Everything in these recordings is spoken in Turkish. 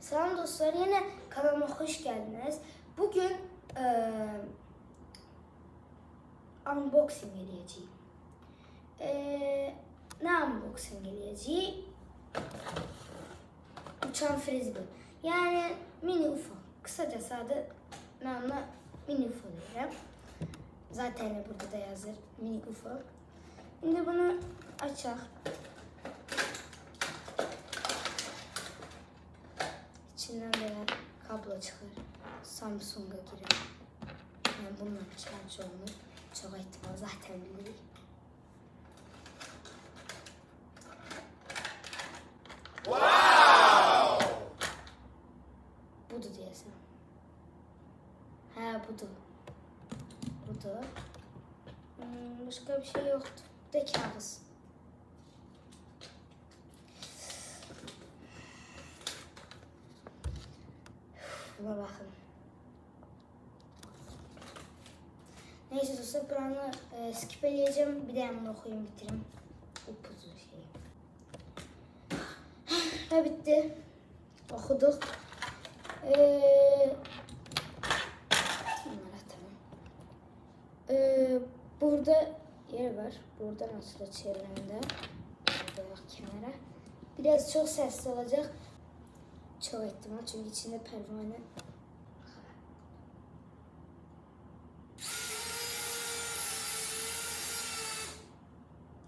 Selam dostlar, yine kanalıma hoş geldiniz. Bugün eee unboxing eləyəcəyik. Eee nə unboxing eləyəcəyik? Uçan frisbee. Yani mini UFO. Kısacası adı ben ona mini UFO deyirəm. Zaten burada da yazır mini UFO. Şimdi bunu açaq. İçinden böyle kablo çıkar. Samsung'a girer. Yani bununla şarj olunur. Çok ihtimal zaten bilirik. Budur diyesem. He budur. Budur. Hmm, başka bir şey yoktu. De kağıt. Buna bakın. Neyse dostlar buranı e, skip edeceğim. Bir de yanına okuyayım bitireyim. Upuzun şey. Ve bitti. Okuduk. Ee. Ee, burada yer var. Buradan açılır çevremde. Burada kenara. Biraz çok sesli olacak. Çok ihtimal çünkü içinde pervane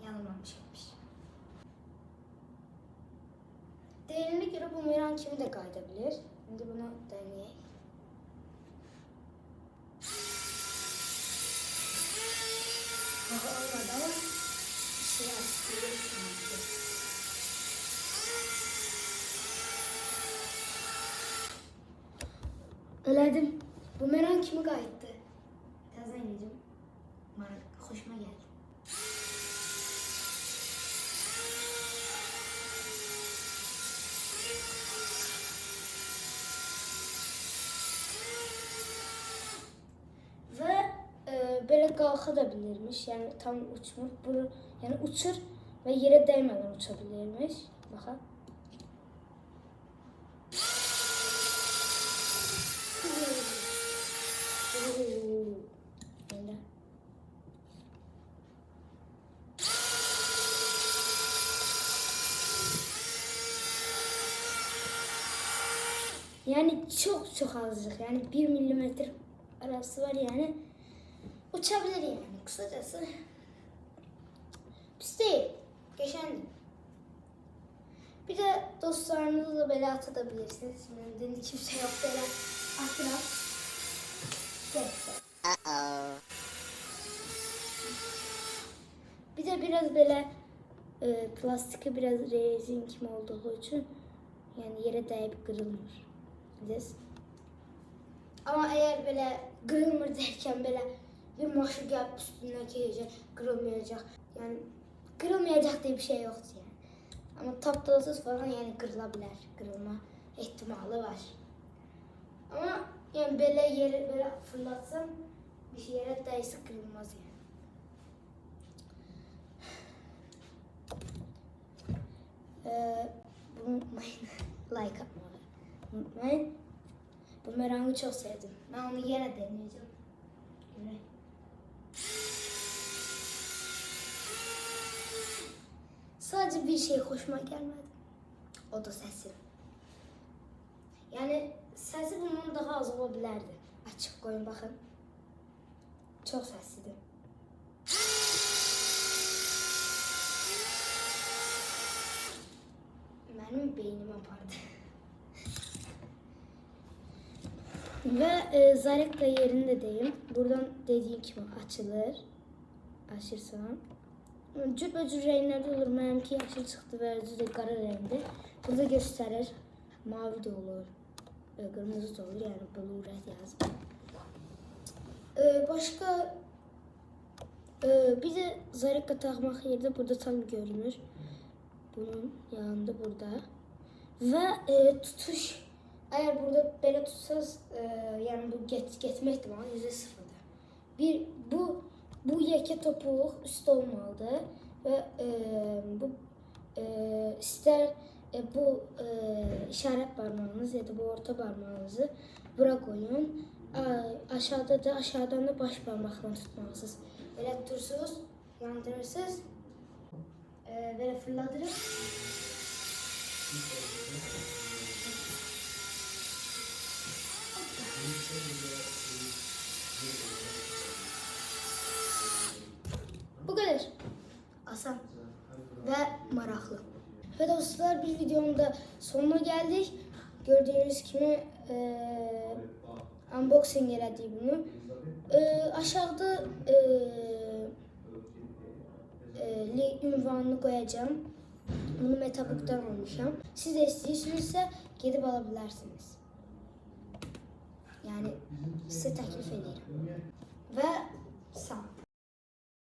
yanılmamışmış. Değerine göre bu meran kimi de kaydabilir. Şimdi bunu deneyeyim. Daha olmadı ama bir şey aslında Öledim. Bu meran kimi kayıttı? Birazdan yiyeceğim. Merak, hoşuma geldi. Ve e, böyle kalka da bilirmiş. Yani tam uçmuş. Bunu, yani uçur ve yere değmeden uçabilirmiş. Bakın. Böyle. Yani çok çok azıcık. Yani bir milimetre arası var yani. Uçabilir yani kısacası. Pis değil. Geçen bir de dostlarınızla da böyle atabilirsiniz. Şimdi dedi kimse yok böyle atına. Bir de biraz böyle e, plastiki biraz rezin kim olduğu için yani yere değip kırılmıyor. Bilirsiniz. Ama eğer böyle kırılmır derken böyle bir maşı gelip üstüne gelecek, kırılmayacak. Yani kırılmayacak diye bir şey yoktu yani. Ama taptalasız falan yani kırılabilir. Kırılma ihtimali var. Ama yani böyle yere böyle fırlatsam bir şey yere değse kırılmaz yani. Ee, bunu like atmayı unutmayın. Bu merangı çok sevdim. Ben onu yine deneyeceğim. Yine. Sadece bir şey hoşuma gelmedi. O da sesi. Yani sesi bundan daha az olabilirdi. Açık koyun bakın. Çok seslidir. Benim beynim apardı. Ve e, Zarek da yerindeyim. Buradan dediğim gibi açılır. Açırsam. Cürbəcür renklərdə olur. Mənimki yaşıl çıxdı və özü də qara rəngdə. Burada göstərir. Mavi də olur. e, Qırmızı da olur. Yəni blue red yazıb. E, başqa e, bir də Zareka taxmaq yerdə burada tam görünür. Bunun yanında burada. Və e, tutuş eğer burada böyle tutsanız e, yani bu get, getme ihtimali yüzde sıfırda. Bir bu bu yeke topuğu üstte olmalıdır ve e, bu e, ister e, bu e, işaret parmağınız ya da bu orta parmağınızı bura koyun. A- aşağıda da aşağıdan da baş parmakla tutmalısınız. Böyle tutursunuz, yandırırsınız. E, böyle fırlatırıp Bu kadar. Asan ve maraklı. Ve dostlar bir videonun da sonuna geldik. Gördüğünüz gibi eee unboxing elədik bunu. Eee aşağıda eee link ünvanını koyacağım. Bunu Metabook'tan almışam. Siz de istiyorsanızsa gidip alabilirsiniz. يعني 6000 ليره ب 100